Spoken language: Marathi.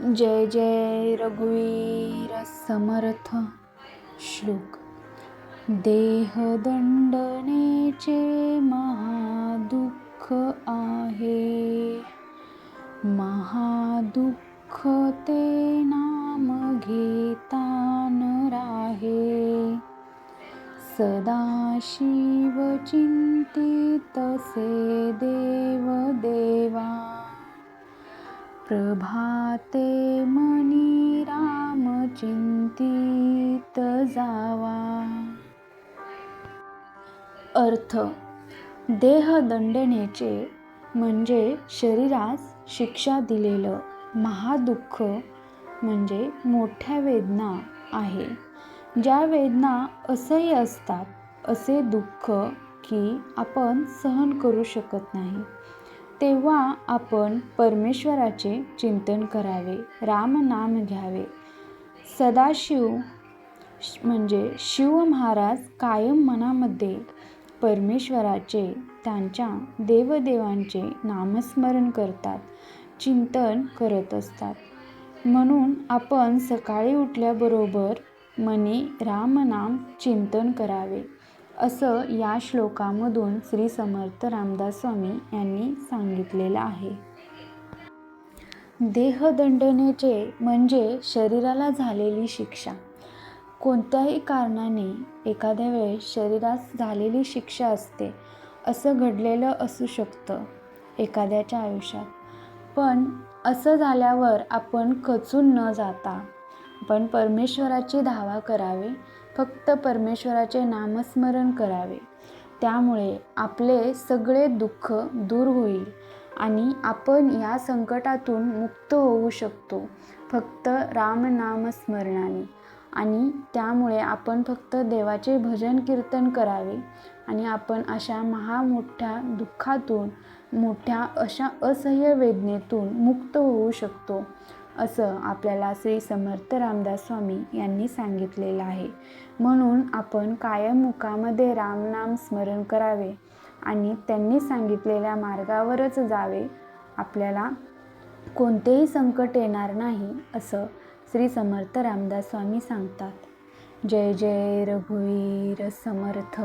जय जय रघुवीर समर्थ श्लोक. देहदंडनेचे महादुःख आहे. महादुःख ते नाम घेता न राहे. सदाशिव चिंतितसे देव देवा प्रभाते मनी राम चिंतित जावा. अर्थ. देहदंडनेचे म्हणजे शरीरास शिक्षा दिलेलं महादुःख म्हणजे मोठ्या वेदना आहे. ज्या वेदना असह्य असतात असे दुःख की आपण सहन करू शकत नाही. तेव्हा आपण परमेश्वराचे चिंतन करावे रामनाम घ्यावे. सदाशिव म्हणजे शिव महाराज कायम मनामध्ये परमेश्वराचे त्यांच्या देवदेवांचे नामस्मरण करतात चिंतन करत असतात. म्हणून आपण सकाळी उठल्याबरोबर मनी रामनाम चिंतन करावे. असं या श्लोकामधून श्री समर्थ रामदास स्वामी यांनी सांगितलेलं आहे. देहदंडनेचे म्हणजे शरीराला झालेली शिक्षा. कोणत्याही कारणाने एखाद्या वेळेस शरीरास झालेली शिक्षा असते असं घडलेलं असू शकतं एखाद्याच्या आयुष्यात. पण असं झाल्यावर आपण खचून न जाता आपण परमेश्वराची धावा करावे फक्त परमेश्वराचे नामस्मरण करावे. त्यामुळे आपले सगळे दुःख दूर होईल आणि आपण या संकटातून मुक्त होऊ शकतो. फक्त रामनामस्मरणाने. आणि त्यामुळे आपण फक्त देवाचे भजन कीर्तन करावे आणि आपण अशा महामोठ्या दुःखातून मोठ्या अशा असह्य वेदनेतून मुक्त होऊ शकतो. असं आपल्याला श्री समर्थ रामदास स्वामी यांनी सांगितलेलं आहे. म्हणून आपण कायम मुखामध्ये रामनाम स्मरण करावे आणि त्यांनी सांगितलेल्या मार्गावरच जावे. आपल्याला कोणतेही संकट येणार नाही असं श्री समर्थ रामदास स्वामी सांगतात. जय जय रघुवीर समर्थ.